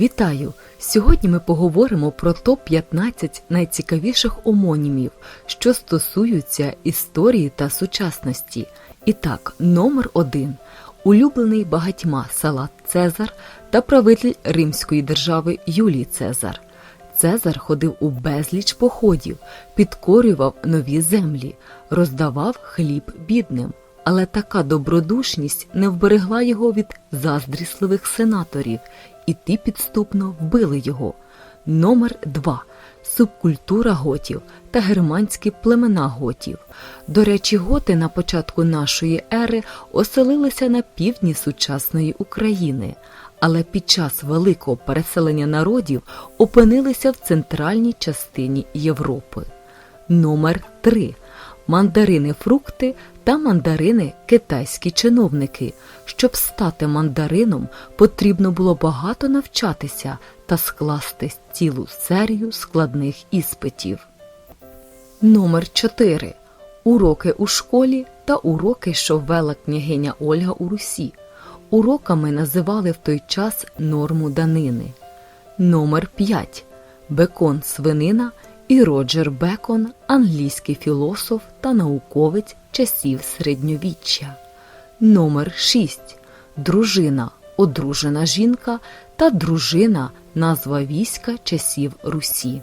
Вітаю! Сьогодні ми поговоримо про топ-15 найцікавіших омонімів, що стосуються історії та сучасності. І так, номер один улюблений багатьма Салат Цезар та правитель Римської держави Юлій Цезар. Цезар ходив у безліч походів, підкорював нові землі, роздавав хліб бідним. Але така добродушність не вберегла його від заздрісливих сенаторів, і ті підступно вбили його. Номер 2. Субкультура готів та германські племена готів. До речі, готи на початку нашої ери оселилися на півдні сучасної України, але під час великого переселення народів опинилися в центральній частині Європи. Номер 3 мандарини фрукти та мандарини китайські чиновники. Щоб стати мандарином, потрібно було багато навчатися та скласти цілу серію складних іспитів. Номер 4. Уроки у школі та уроки, що ввела княгиня Ольга у Русі. Уроками називали в той час норму данини. Номер 5. Бекон свинина і Роджер Бекон, англійський філософ та науковець часів середньовіччя. Номер 6. Дружина, одружена жінка та дружина назва війська часів Русі.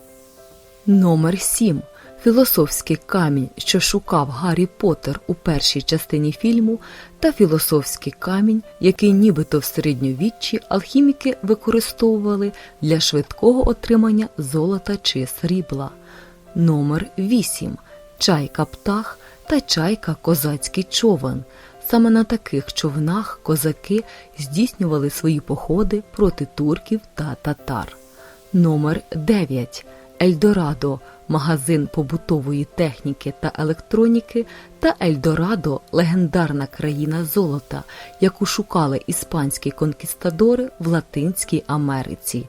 Номер 7. Філософський камінь, що шукав Гаррі Поттер у першій частині фільму, та філософський камінь, який нібито в середньовіччі алхіміки використовували для швидкого отримання золота чи срібла. Номер 8. Чайка птах та чайка козацький човен. Саме на таких човнах козаки здійснювали свої походи проти турків та татар. Номер 9. Ельдорадо магазин побутової техніки та електроніки, та Ельдорадо легендарна країна золота, яку шукали іспанські конкістадори в Латинській Америці.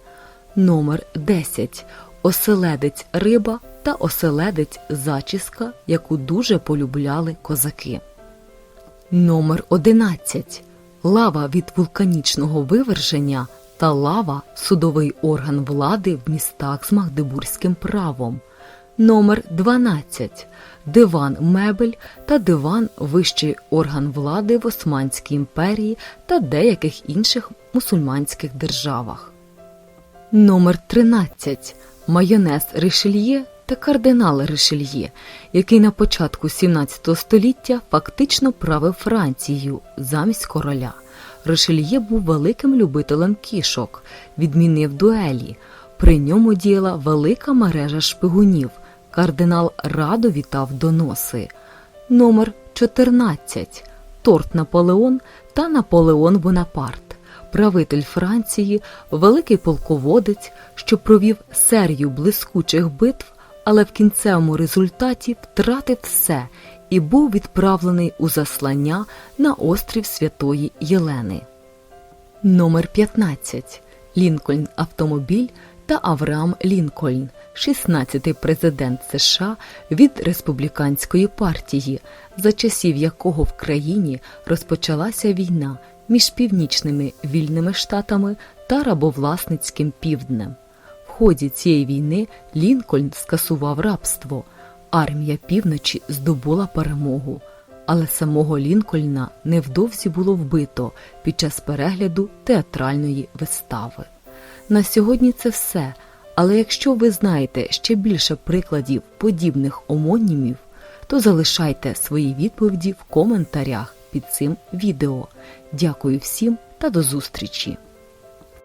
Номер 10. Оселедець риба та оселедець зачіска, яку дуже полюбляли козаки. Номер 11. Лава від вулканічного виверження та лава судовий орган влади в містах з магдебурзьким правом. Номер 12. Диван мебель та диван вищий орган влади в Османській імперії та деяких інших мусульманських державах. Номер 13. Майонез Ришельє та кардинал Ришельє, який на початку 17 століття фактично правив Францією замість короля. Ришельє був великим любителем кішок, відмінив дуелі. При ньому діяла велика мережа шпигунів. Кардинал радо вітав доноси. Номер 14. Торт Наполеон та Наполеон Бонапарт. Правитель Франції, великий полководець, що провів серію блискучих битв, але в кінцевому результаті втратив все і був відправлений у заслання на острів Святої Єлени. Номер 15. Лінкольн автомобіль та Авраам Лінкольн, 16-й президент США від республіканської партії, за часів якого в країні розпочалася війна між північними вільними штатами та рабовласницьким півднем. Ході цієї війни Лінкольн скасував рабство. Армія півночі здобула перемогу, але самого Лінкольна невдовзі було вбито під час перегляду театральної вистави. На сьогодні це все. Але якщо ви знаєте ще більше прикладів подібних омонімів, то залишайте свої відповіді в коментарях під цим відео. Дякую всім та до зустрічі!